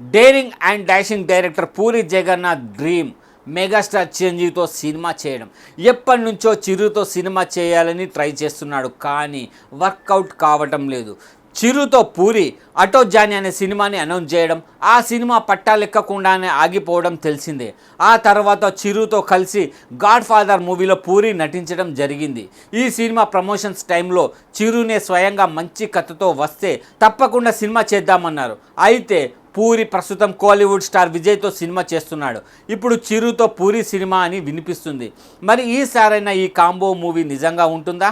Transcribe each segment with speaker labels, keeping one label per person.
Speaker 1: Daring and dashing director Puri Jagannath dream megastar చిరంజీవితో సినిమా చేయడం. ఎప్పటి నుంచో చిరుతో సినిమా చేయాలని ట్రై చేస్తున్నాడు కానీ వర్కౌట్ కావటం లేదు. చిరుతో పూరి అటో జాని అనే సినిమాని అనౌన్స్ చేయడం ఆ సినిమా పట్టాలెక్కకుండానే ఆగిపోవడం తెలిసిందే. ఆ తర్వాత చిరుతో కలిసి గాడ్ ఫాదర్ మూవీలో పూరి నటించడం జరిగింది. ఈ సినిమా ప్రమోషన్స్ టైంలో చిరునే స్వయంగా మంచి కథతో వస్తే తప్పకుండా సినిమా చేద్దామన్నారు. అయితే పూరి ప్రస్తుతం కోలీవుడ్ స్టార్ విజయ్తో సినిమా చేస్తున్నాడు. ఇప్పుడు చిరుతో పూరి సినిమా అని వినిపిస్తుంది. మరి ఈసారైనా ఈ కాంబో మూవీ నిజంగా ఉంటుందా?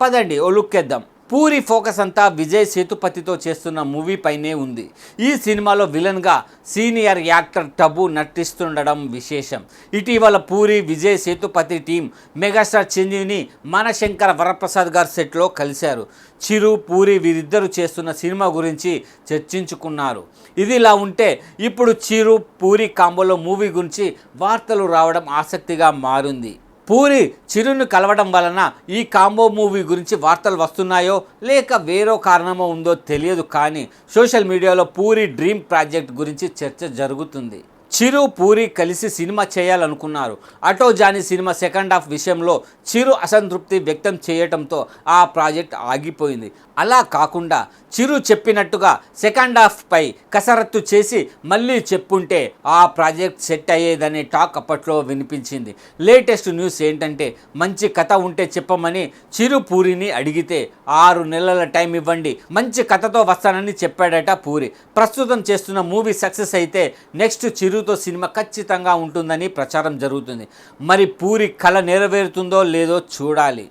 Speaker 1: పదండి ఓ లుక్ వేద్దాం పూరి ఫోకస్ అంతా విజయ్ సేతుపతితో చేస్తున్న మూవీ పైనే ఉంది. ఈ సినిమాలో విలన్గా సీనియర్ యాక్టర్ టబు నటిస్తుండడం విశేషం. ఇటీవల పూరి విజయ్ సేతుపతి టీం మెగాస్టార్ చిరంజీవిని మనశంకర వరప్రసాద్ గారు సెట్లో కలిశారు. చిరు పూరి వీరిద్దరూ చేస్తున్న సినిమా గురించి చర్చించుకున్నారు. ఇదిలా ఉంటే ఇప్పుడు చిరు పూరి కాంబోలో మూవీ గురించి వార్తలు రావడం ఆసక్తిగా మారింది. పూరి చిరును కలవడం వలన ఈ కాంబో మూవీ గురించి వార్తలు వస్తున్నాయో లేక వేరో కారణమో ఉందో తెలియదు కానీ సోషల్ మీడియాలో పూరి డ్రీమ్ ప్రాజెక్ట్ గురించి చర్చ జరుగుతుంది. చిరు పూరి కలిసి సినిమా చేయాలనుకున్నారు. అటో జానీ సినిమా సెకండ్ హాఫ్ విషయంలో చిరు అసంతృప్తి వ్యక్తం చేయటంతో ఆ ప్రాజెక్ట్ ఆగిపోయింది. అలా కాకుండా చిరు చెప్పినట్టుగా సెకండ్ హాఫ్ పై కసరత్తు చేసి మళ్ళీ చెప్పుంటే ఆ ప్రాజెక్ట్ సెట్ అయ్యేదనే టాక్ అప్పట్లో వినిపించింది. లేటెస్ట్ న్యూస్ ఏంటంటే మంచి కథ ఉంటే చెప్పమని చిరు పూరిని అడిగితే ఆరు నెలల టైం ఇవ్వండి మంచి కథతో వస్తానని చెప్పాడట పూరి. ప్రస్తుతం చేస్తున్న మూవీ సక్సెస్ అయితే నెక్స్ట్ చిరు చిరుతో సినిమా ఖచ్చితంగా ఉంటుందని ప్రచారం జరుగుతుంది. మరి పూరి కళ నెరవేరుతుందో లేదో చూడాలి.